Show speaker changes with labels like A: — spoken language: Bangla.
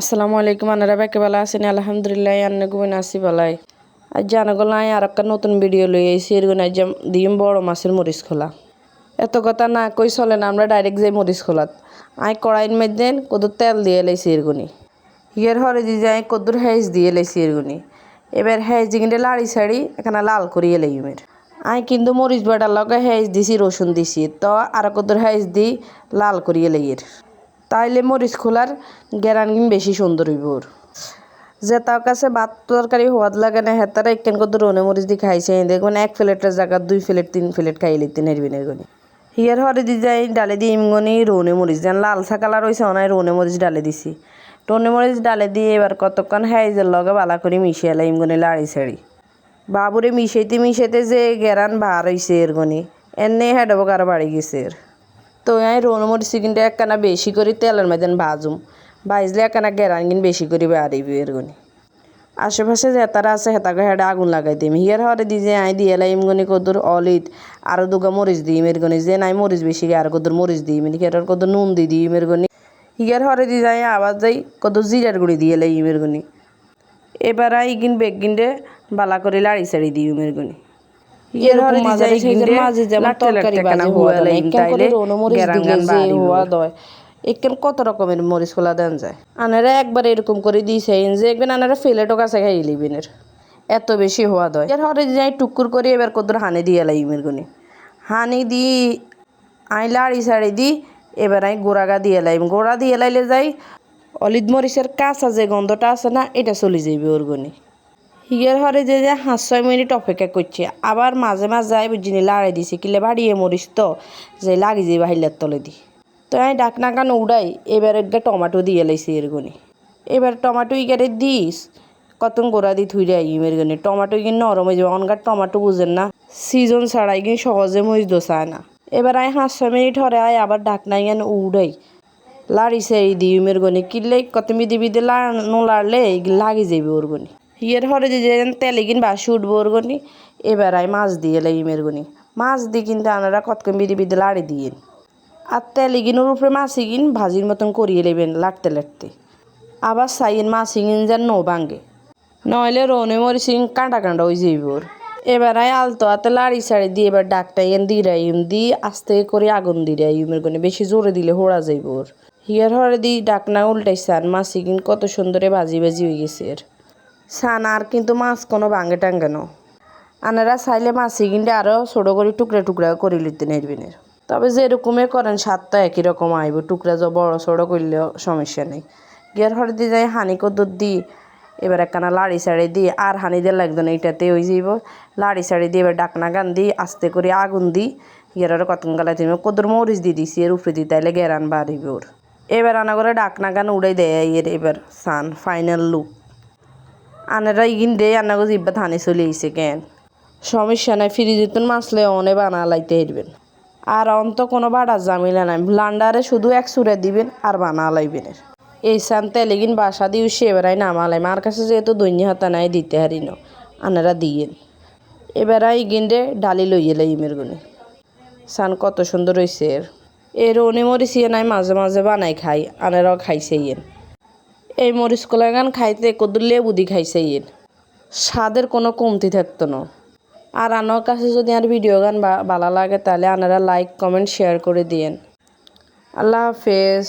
A: আসসালামু আলাইকুম আনারা বেকে বেলা আছেন? আলহামদুলিল্লাহ আন্নে গুবেন আসি বেলায় আজ জানাগল নাই আর একটা নতুন ভিডিও লই আইসি এর গুণ আজ দিম বড় মাছের মরিচ খোলা। এত কথা না কই চলে না, আমরা ডাইরেক্ট যাই মরিচ খোলাত। আই কড়াইন মেদেন কদুর তেল দিয়ে লাইছি এর গুনি। ইয়ের হরে দি যাই কদুর হেজ দিয়ে লাইছি এর গুনি। এবার হেজ দিকে লাড়ি ছাড়ি, এখানে লাল করিয়ে লাইমের আই কিন্তু মরিচ বাটার লগে হেজ দিছি, রসুন দিছি, তো আর কদুর হেজ দি লাল করিয়ে লাইয়ের তাইলে মরিচ খোলার গেরান বেশি সুন্দর হইব ওর। যে তার কাছে ভাত তরকারি হওয়াত লাগে না, হেতারা একখান কত রনে মরিচ দি খাইছে দেখুন এক প্লেটের জায়গা, দুই প্লেট, তিন প্লেট খাই লিতে নেরবি নেরগনি হিয়ার হরে দি যাই, ডালে দি ইমগনি রনে মরিচ যেন লাল কালার হয়েছে অনাই রনে মরিচ ডালে দিছি। রনে মরিচ ডালে দিয়ে এবার কতক্ষণ হাইজের লগে বালা করে মিশিয়ে এলাই ইমগনি লাড়ি ছাড়ি। বাবুরে মিশাইতে মিশাইতে যে গেরান বার হইছে এর গনি, এনে হেডব কারও বাড়ি গেছে এর। তো আমি রোন মরিচ কিন্তু একখানা বেশি করে তেলের মধ্যে ভাজুম। ভাজলে একখানা গেরান কিন বেশি করে বাড়িবি এর গনি। আশেপাশে যে তারা আছে হেতাকে হেডে আগুন লাগাই দিম। হিয়ার হরে দি যে আই দিয়ে লাইম গনি কদুর অলিত, আরও দুগা মরিচ দিই মের গনি। যে নাই মরিচ বেশি আর কদুর মরিচ দিই মের হেটার কদুর নুন দি দিই মের গনি। হিয়ার হরে দি যাই আবার যাই কদুর জিরার গুড়ি দিয়ে লাই মের গনি। এবার আই গিন বেগ গিনডে বালা করে লাড়ি সাড়ি দিই মের গনি। হিয়ার হরে দি যাই গিনডে
B: মাঝে যেমন তরকারি
A: কেনা
B: বাজে হওয়া
A: লাইম
B: দেয়, কেন করে রোনো দিলে যে হওয়া
A: দয়। এখানে কত রকমের মরিচ খোলা দেন যায়। আনারা একবার এরকম করে দিয়েছে যে একবার আনারা ফেলেটো কাছে খাই লিবিনের এত বেশি হওয়া দয়। এর হরে যাই টুকুর করে এবার কদর হানি দিয়ে লাই ইমের গুনি হানি দি আই লাড়ি সাড়ি দি এবার আই গোড়াগা দিয়ে লাইম গোড়া দিয়ে লাইলে যাই অলিদ মরিচের কাঁচা যে গন্ধটা আছে না এটা চলে যাইবে ওর গুনি হিগের হরে যে যে হাঁস ছয় মিনিট অপেক্ষা করছে, আবার মাঝে মাঝে যাই বুঝিনি লাড়াই দিছে, কিলে বাড়িয়ে মরিস তো, যে লাগি যাই বাহিলার তলে দি। তো আমি ডাকনা কান উড়াই, এবার একটা টমাটো দিয়ে লাইছি এর গুনি। এবার টমাটো ইগারে দিস কতন গোড়া দি থুই রাই ইমের গুনি। টমাটো ইগিন নরম হয়ে যাবে অনগার টমাটো বুঝেন না, সিজন ছাড়াই গিয়ে সহজে মরিচ দোষায় না। এবার আই হাঁস ছয় মিনিট হরে আয় আবার ডাকনা ইয়ান উড়াই লাড়ি সেই দি ইমের গনি। কিনলে কত মিদি বিদে নো লাড়লে, লাগি যাবে ওর গনি। ইয়ের হরে যে যেন তেলে কিন বাসি উঠবো ওর গনি, এবার আই মাছ দিয়ে লাই ইমের গনি। মাছ দিয়ে কিন্তু আনারা কতক্ষণ বিদি বিদে লাড়ি দিয়ে আর তেলে গিনোর উপরে মাছি গিন ভাজির মতন করিয়ে নেবেন লাটতে লাটতে আবার সাইন মাছি গিন যেন নো ভাঙ্গে নইলে রনে মরিচিং কাঁটা কাঁটা ওই যাইব ওর। এবার আই আলতো হাতে লাড়ি সাড়ি দিয়ে এবার ডাকটা ইয়েন দিরাইম দি আস্তে করে আগুন দিরাইম এর গনে, বেশি জোরে দিলে হোড়া যাইব ওর। হিয়ার হরে দি ডাকনা সান মাছি কিন কত সুন্দরে বাজি বাজি হয়ে গেছে এর। সান আর কিন্তু মাছ কোনো ভাঙ্গে টাঙ্গে ন। আনারা চাইলে মাছি কিনতে আরও ছোটো করে টুকরা টুকরা করে লিতে নেরবেনের তবে যেরকমই করেন, স্বাদটা একই রকম আইব। টুকরা যে বড় ছোটো করলেও সমস্যা নেই। গিয়ার হরে দিয়ে যাই হানি কদ্দুর দি এবার একখানা লাড়ি সাড়ি দিয়ে আর হানি দিয়ে লাগতো না, এইটাতে ওই যাইব। লাড়ি সাড়ি দিয়ে এবার ডাকনা গান দিই, আস্তে করে আগুন দিই, গিয়ার আর কতক্ষণ গালা তুমি কদ্দুর মরিচ দিয়ে দিছি, এর উপরে দিই তাইলে গেরান বাড়িব ওর। এবার আনা করে ডাকনা গান উড়াই দেয় এর এবার সান, ফাইনাল লুক। আনারা ইগিন দে আনাগো জিব্বা থানে চলে আইছে কেন? সমস্যা নাই ফ্রিজে মাছলে অনে বানা লাইতে হেরবেন আর অন্ত কোনো বাড়া জামিলা নাই ব্লান্ডারে শুধু এক সুরে দিবেন আর বানা লাইবেন এই সান তেলেগিন বাসা দিয়ে সে এবারাই নামালাই, মার কাছে যেহেতু দৈন্য হাতা নাই, দিতে হারি ন আনারা দিয়েন। এবারা ইগিন রে ডালি লইয়ে লাই ইমের গুনি। সান কত সুন্দর হয়েছে এর। এর অনে মরিচিয়ে নাই, মাঝে মাঝে বানাই খাই, আনারাও খাইছে ইয়েন। এই মরিচ কলা গান খাইতে কদুর বুদি খাইছে ইয়ের। স্বাদের কোনো কমতি থাকতো না। আর আনার কাছে যদি আর ভিডিও গান ভালো লাগে তাহলে আনারা লাইক কমেন্ট শেয়ার করে দিয়েন। আল্লাহ হাফেজ।